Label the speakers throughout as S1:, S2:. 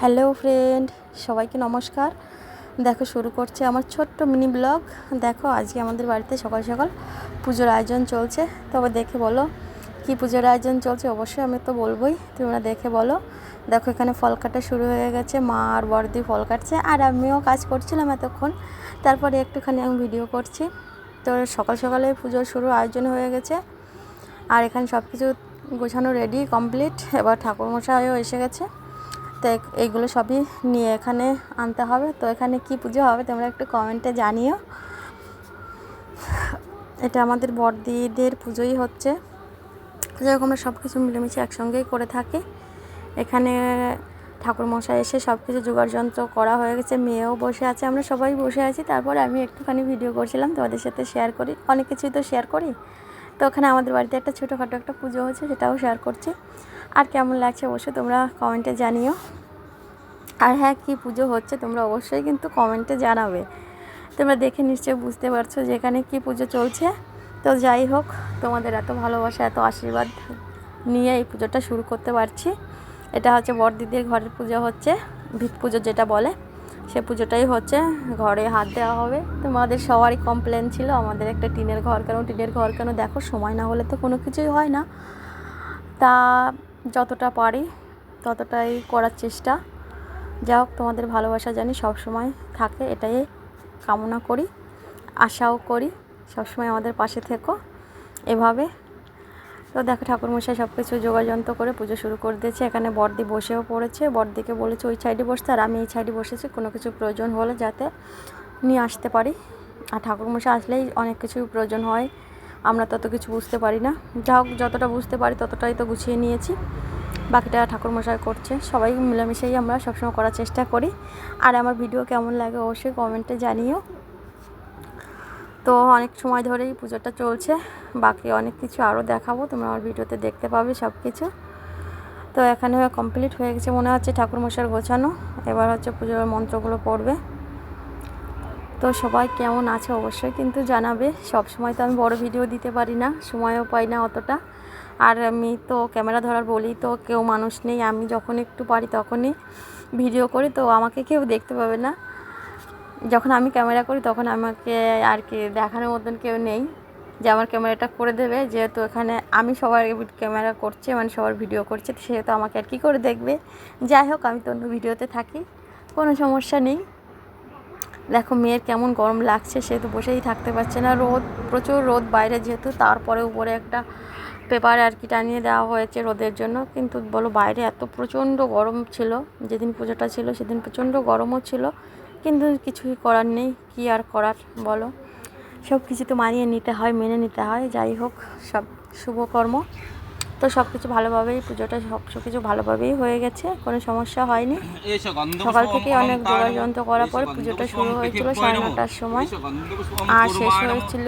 S1: Hello friend, সবাইকে নমস্কার। দেখো, শুরু করছে আমার ছোট্ট মিনি ব্লগ। দেখো, আজকে আমাদের বাড়িতে সকাল সকাল পুজোর আয়োজন চলছে। তবে দেখে বলো, কি পুজোর আয়োজন চলছে? অবশ্যই আমি তো বলবোই, তোমরা দেখে বলো। দেখো, এখানে ফল কাটা শুরু হয়ে গেছে। মা আর বড়দি ফল কাটছে। আর আমিও কাজ করছিলাম এতক্ষণ। তারপরে একটুখানি আমি ভিডিও করছি। তো সকাল সকালে পুজোর শুরু আয়োজন হয়ে গেছে। আর এখানে সব কিছু গোছানো রেডি কমপ্লিট এবার ঠাকুরমশাইও এসে গেছে। তো এইগুলো সবই নিয়ে এখানে আনতে হবে। তো এখানে কি পুজো হবে তোমরা একটু কমেন্টে জানিও। এটা আমাদের বড়দিদের পুজোই হচ্ছে। হোক, আমরা সব কিছু মিলেমিশে একসঙ্গেই করে থাকি। এখানে ঠাকুরমশাই এসে সব কিছু জোগাড় যন্ত্র করা হয়ে গেছে। মেয়েও বসে আছে, আমরা সবাই বসে আছি। তারপর আমি একটুখানি ভিডিও করছিলাম, তোমাদের সাথে শেয়ার করি। অনেক কিছুই তো শেয়ার করি। তো ওখানে আমাদের বাড়িতে একটা ছোটোখাটো একটা পুজো হচ্ছে সেটাও শেয়ার করছি। আর কেমন লাগছে অবশ্যই তোমরা কমেন্টে জানিও। আর হ্যাঁ কী পুজো হচ্ছে তোমরা অবশ্যই কিন্তু কমেন্টে জানাবে। তোমরা দেখে নিশ্চয়ই বুঝতে পারছ যে এখানে কী পুজো চলছে। তো যাই হোক, তোমাদের এত ভালোবাসা, এত আশীর্বাদ নিয়ে এই পুজোটা শুরু করতে পারছি। এটা হচ্ছে বড়দিদির ঘরের পুজো হচ্ছে ভিত পুজো যেটা বলে। সে পুজোটাই হচ্ছে, ঘরে হাত দেওয়া হবে। তোমাদের সবারই কমপ্লেন ছিল, আমাদের একটা টিনের ঘর কেন, টিনের ঘর কেন? দেখো, সময় না হলে তো কোনো কিছুই হয় না। তা যতটা পারি, ততটাই করার চেষ্টা। যা হোক, তোমাদের ভালোবাসা জানি সব সময় থাকে, এটাই কামনা করি, আশাও করি, সবসময় আমাদের পাশে থেকো। এভাবে তো দেখো ঠাকুরমশাই সব কিছু যোগাযন্ত্র করে পুজো শুরু করে দিয়েছে। এখানে বর্দি বসেও পড়েছে। বর্দিকে বলেছে, ওই সাইডে বসতে আর আমি এই সাইডে বসেছি, কোনো কিছু প্রয়োজন হলে যাতে নিয়ে আসতে পারি। আর ঠাকুরমশাই আসলেই অনেক কিছু প্রয়োজন হয়। আমরা তত কিছু বুঝতে পারি না। যা হোক, যতটা বুঝতে পারি ততটাই তো গুছিয়ে নিয়েছি। বাকিটা ঠাকুরমশাই করছে। সবাই মিলেমিশেই আমরা সবসময় করার চেষ্টা করি। আর আমার ভিডিও কেমন লাগে অবশ্যই কমেন্টে জানিও। তো অনেক সময় ধরেই পুজোটা চলছে। বাকি অনেক কিছু আরও দেখাবো, তোমরা আমার ভিডিওতে দেখতে পাবে সব কিছু তো এখানে কমপ্লিট হয়ে গেছে, মনে হচ্ছে ঠাকুরমশাইয়ের গোছানো। এবার হচ্ছে পুজোর মন্ত্রগুলো পড়বে। তো সবাই কেমন আছে অবশ্যই কিন্তু জানাবে। সব সময় তো আমি বড় ভিডিও দিতে পারি না, সময়ও পাই না অতটা। আর আমি তো ক্যামেরা ধরার বলি তো কেউ মানুষ নেই। আমি যখন একটু পারি তখনই ভিডিও করি, তো আমাকে কেউ দেখতে পাবে না। যখন আমি ক্যামেরা করি তখন আমাকে আর কি দেখানোর মতন কেউ নেই যে আমার ক্যামেরাটা করে দেবে। যেহেতু এখানে আমি সবার ক্যামেরা করছি মানে সবার ভিডিও করছে সেহেতু আমাকে আর কী করে দেখবে। যাই হোক, আমি তো অন্য ভিডিওতে থাকি, কোনো সমস্যা নেই। দেখো, মেয়ের কেমন গরম লাগছে, সে তো বসেই থাকতে পারছে না। রোদ, প্রচুর রোদ বাইরে যেহেতু, তারপরে উপরে একটা পেপার আর কি টানিয়ে দেওয়া হয়েছে রোদের জন্য। কিন্তু বলো, বাইরে এত প্রচণ্ড গরম ছিল, যেদিন পুজোটা ছিল সেদিন প্রচণ্ড গরমও ছিল। কিন্তু কিছুই করার নেই, কি আর করার বলো? সব কিছু তো মানিয়ে নিতে হয়, মেনে নিতে হয়, যাই হোক, সব শুভকর্ম তো সব কিছু ভালোভাবেই পুজোটা সব কিছু ভালোভাবেই হয়ে গেছে কোনো সমস্যা হয়নি।
S2: সকাল থেকে অনেক যোগাযন্ত্র করার পর পুজোটা শুরু হয়েছিল সাড়ে নটার সময়।
S1: আর শেষ হয়েছিল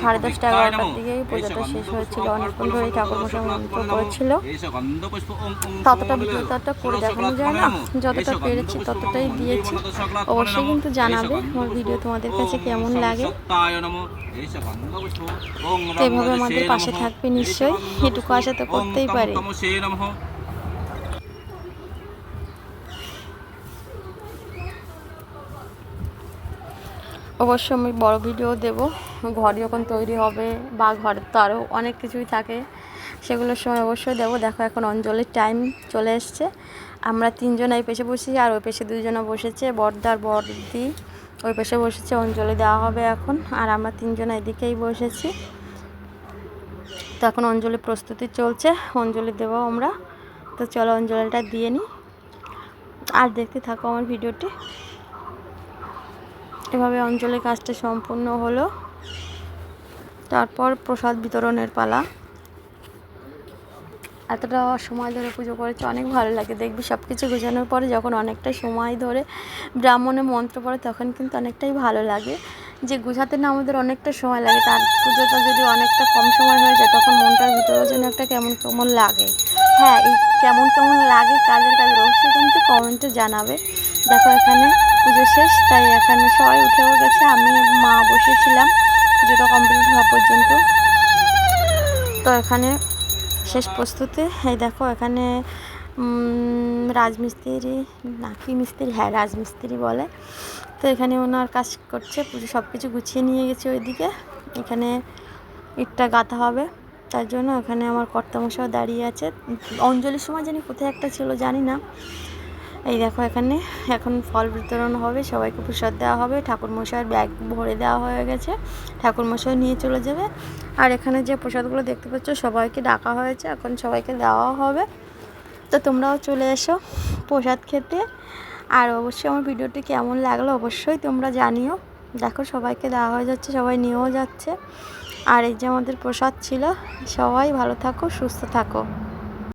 S1: সাড়ে দশটা এগারোটার দিকেই পুজোটা শেষ হয়েছিল অনেকক্ষণ ধরেই ঠাকুরমশাই মন্ত্র করেছিল ততটা ততটা করে দেখানো যায় না যতটা পেরেছি ততটাই দিয়েছি। অবশ্যই কিন্তু জানাবে আমার ভিডিও তোমাদের কাছে কেমন লাগে। তো এভাবে আমাদের পাশে থাকবে নিশ্চয়ই। এটুকু আশা তো করতেই পারে। অবশ্য আমি বড় ভিডিও দেব। ঘর যখন তৈরি হবে বা ঘরের তো আরও অনেক কিছুই থাকে। সেগুলোর সময় অবশ্যই দেবো। দেখো এখন অঞ্জলির টাইম চলে এসছে। আমরা তিনজন এই পেশে বসেছি আর ওই পেশে দুজনে বসেছে। বর্দার বর্দি। ওই পাশে বসেছে, অঞ্জলি দেওয়া হবে এখন। আর আমরা তিনজন এদিকেই বসেছি। তো এখন অঞ্জলি প্রস্তুতি চলছে, অঞ্জলি দেবো আমরা। তো চলো অঞ্জলিটা দিয়ে নিই। আর দেখতে থাকো আমার ভিডিওটি। এভাবে অঞ্জলি কাজটা সম্পূর্ণ হলো। তারপর প্রসাদ বিতরণের পালা। এতটা সময় ধরে পুজো করেছে, অনেক ভালো লাগে। দেখবি সব কিছু গোছানোর পরে যখন অনেকটা সময় ধরে ব্রাহ্মণে মন্ত্র পড়ে, তখন কিন্তু অনেকটাই ভালো লাগে। যে গোছাতে না আমাদের অনেকটা সময় লাগে, তার পুজোটা যদি অনেকটা কম সময় হয়ে যায়, তখন মনটার ভিতরেও যেন একটা কেমন কেমন লাগে। হ্যাঁ এই কেমন কেমন লাগে কাজের কাজের অবশ্যই কিন্তু কমেন্টে জানাবে। দেখো, এখানে পুজো শেষ, তাই এখানে সবাই উঠেও গেছে। আমি, মা বসেছিলাম, পুজোটা কমপ্লিট হওয়া পর্যন্ত। তো এখানে শেষ প্রস্তুতি। এই দেখো এখানে রাজমিস্ত্রি, নাকি মিস্ত্রি? হ্যাঁ রাজমিস্ত্রি বলে। তো এখানে ওনার কাজ করছে, পুজো সব কিছু গুছিয়ে নিয়ে গেছে ওইদিকে। এখানে ইটটা গাঁথা হবে। তার জন্য এখানে আমার কর্তামশাও দাঁড়িয়ে আছে। অঞ্জলির সময় জানি কোথায় একটা ছিল, জানি না। এই দেখো এখানে, এখন ফল বিতরণ হবে, সবাইকে প্রসাদ দেওয়া হবে ঠাকুর মশাইয়ের ব্যাগ ভরে দেওয়া হয়ে গেছে ঠাকুর মশাই নিয়ে চলে যাবে। আর এখানে যে প্রসাদগুলো দেখতে পাচ্ছ, সবাইকে ডাকা হয়েছে, এখন সবাইকে দেওয়া হবে। তো তোমরাও চলে এসো প্রসাদ খেতে। আর অবশ্যই আমার ভিডিওটি কেমন লাগল অবশ্যই তোমরা জানিও। দেখো সবাইকে দেওয়া হয়ে যাচ্ছে, সবাই নিয়েও যাচ্ছে। আর এই যে আমাদের প্রসাদ ছিল, সবাই ভালো থাকো, সুস্থ থাকো।